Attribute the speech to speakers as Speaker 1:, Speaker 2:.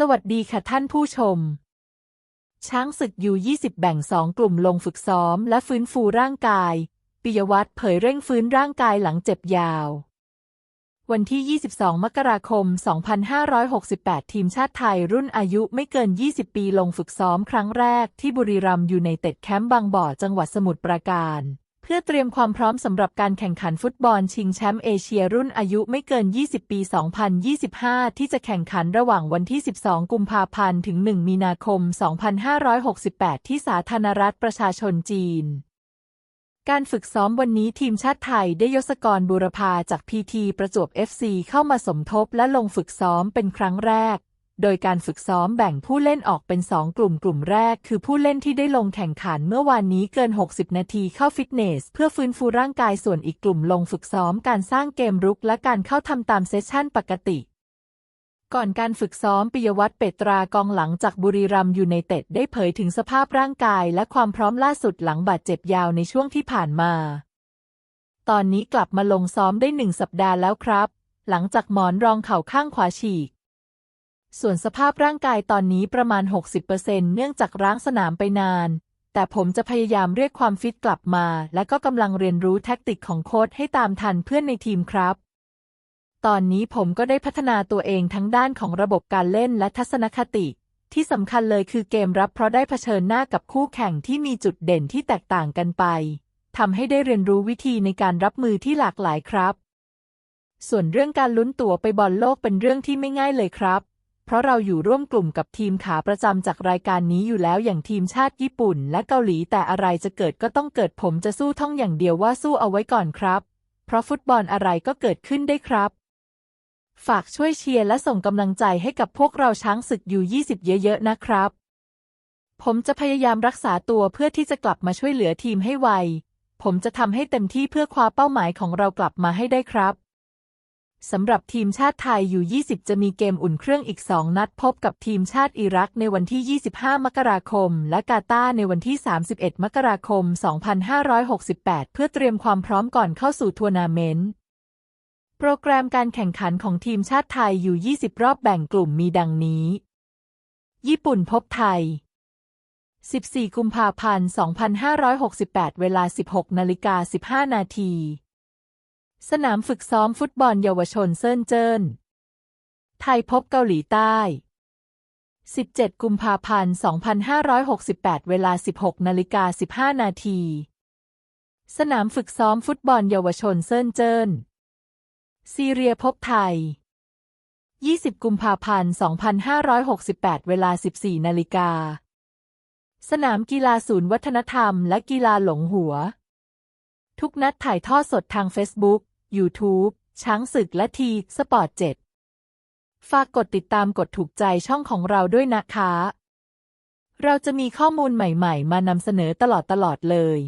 Speaker 1: สวัสดีค่ะท่านผู้ชม ช้างศึกยู20 แบ่งสองกลุ่มลงฝึกซ้อมและฟื้นฟูร่างกาย ปิยวัฒน์เผยเร่งฟื้นร่างกายหลังเจ็บยาว วันที่ 22 มกราคม 2568 ทีมชาติไทยรุ่นอายุไม่เกิน 20 ปีลงฝึกซ้อมครั้งแรกที่บุรีรัมย์ยูไนเต็ดแคมป์บางบ่อจังหวัดสมุทรปราการ พื่อเตรียมความพร้อมสำหรับการแข่งขันฟุตบอลชิงแชมป์เอเชียรุ่นอายุไม่เกิน 20 ปี 2025 ที่จะแข่งขันระหว่างวันที่ 12 กุมภาพันธ์ ถึง 1 มีนาคม 2568 ที่สาธารณรัฐประชาชนจีน การฝึกซ้อมวันนี้ทีมชาติไทยได้ยศกรบูรพาจากพีทีประจวบ FC เข้ามาสมทบและลงฝึกซ้อมเป็นครั้งแรก โดยการฝึกซ้อมแบ่งผู้เล่นออกเป็น 2 กลุ่มกลุ่มแรก คือผู้เล่นที่ได้ลงแข่งขันเมื่อวานนี้เกิน 60 นาทีเข้าฟิตเนส เพื่อฟื้นฟูร่างกายส่วนอีกกลุ่มลงฝึกซ้อมการสร้างเกมรุกและการเข้าทำตามเซสชั่นปกติ ก่อนการฝึกซ้อมปิยวัฒน์เปตรากองหลังจากบุรีรัมย์ยูไนเต็ดได้เผยถึงสภาพร่างกายและความพร้อมล่าสุดหลังบาดเจ็บยาวในช่วงที่ผ่านมา ตอนนี้กลับมาลงซ้อมได้หนึ่งสัปดาห์แล้วครับ หลังจากหมอนรองเข่าข้างขวาฉีก ส่วนสภาพร่างกายตอนนี้ประมาณ 60%เนื่องจากร้างสนามไปนาน แต่ผมจะพยายามเรียกความฟิตกลับมา และก็กำลังเรียนรู้แท็กติกของโค้ชให้ตามทันเพื่อนในทีมครับ ตอนนี้ผมก็ได้พัฒนาตัวเองทั้งด้านของระบบการเล่นและทัศนคติ ที่สำคัญเลยคือเกมรับเพราะได้เผชิญหน้ากับคู่แข่งที่มีจุดเด่นที่แตกต่างกันไปทำให้ได้เรียนรู้วิธีในการรับมือที่หลากหลายครับ ส่วนเรื่องการลุ้นตั๋วไปบอลโลกเป็นเรื่องที่ไม่ง่ายเลยครับ เพราะเราอยู่ร่วมกลุ่มกับทีมขาประจำจากรายการนี้อยู่แล้วอย่างทีมชาติญี่ปุ่น และเกาหลีแต่อะไรจะเกิดก็ต้องเกิดผมจะสู้ท่องอย่างเดียวว่าสู้เอาไว้ก่อนครับ เพราะฟุตบอลอะไรก็เกิดขึ้นได้ครับ ฝากช่วยเชียร์และส่งกำลังใจให้กับพวกเราช้างศึกอยู่20 เยอะๆนะครับ ผมจะพยายามรักษาตัวเพื่อที่จะกลับมาช่วยเหลือทีมให้ไว ผมจะทำให้เต็มที่เพื่อคว้าเป้าหมายของเรากลับมาให้ได้ครับ สำหรับทีมชาติไทยอยู่ 20 จะมีเกมอุ่นเครื่องอีก 2 นัดพบกับทีมชาติอิรักในวันที่ 25 มกราคม และกาตาร์ในวันที่ 31 มกราคม 2568 เพื่อเตรียมความพร้อมก่อนเข้าสู่ทัวร์นาเมนต์ โปรแกรมการแข่งขันของทีมชาติไทยอยู่ 20 รอบแบ่งกลุ่มมีดังนี้ ญี่ปุ่นพบไทย 14 กุมภาพันธ์ 2568 เวลา 16นาฬิกา15 นาที สนามฝึกซ้อมฟุตบอลเยาวชนเซินเจิ้น ไทยพบเกาหลีใต้ 17 กุมภาพันธ์ 2568 เวลา 16นาฬิกา15 นาที สนามฝึกซ้อมฟุตบอลเยาวชนเซินเจิ้น ซีเรียพบไทย 20 กุมภาพันธ์ 2568 เวลา 14นาฬิกา สนามกีฬาศูนย์วัฒนธรรมและกีฬาหลงหัว ทุกนัดถ่ายทอดสดทาง Facebook YouTube ช้างศึกและทีสปอร์ต7ฝากกดติดตามกดถูกใจช่องของเราด้วยนะคะ เราจะมีข้อมูลใหม่ ๆ มานำเสนอตลอดๆเลย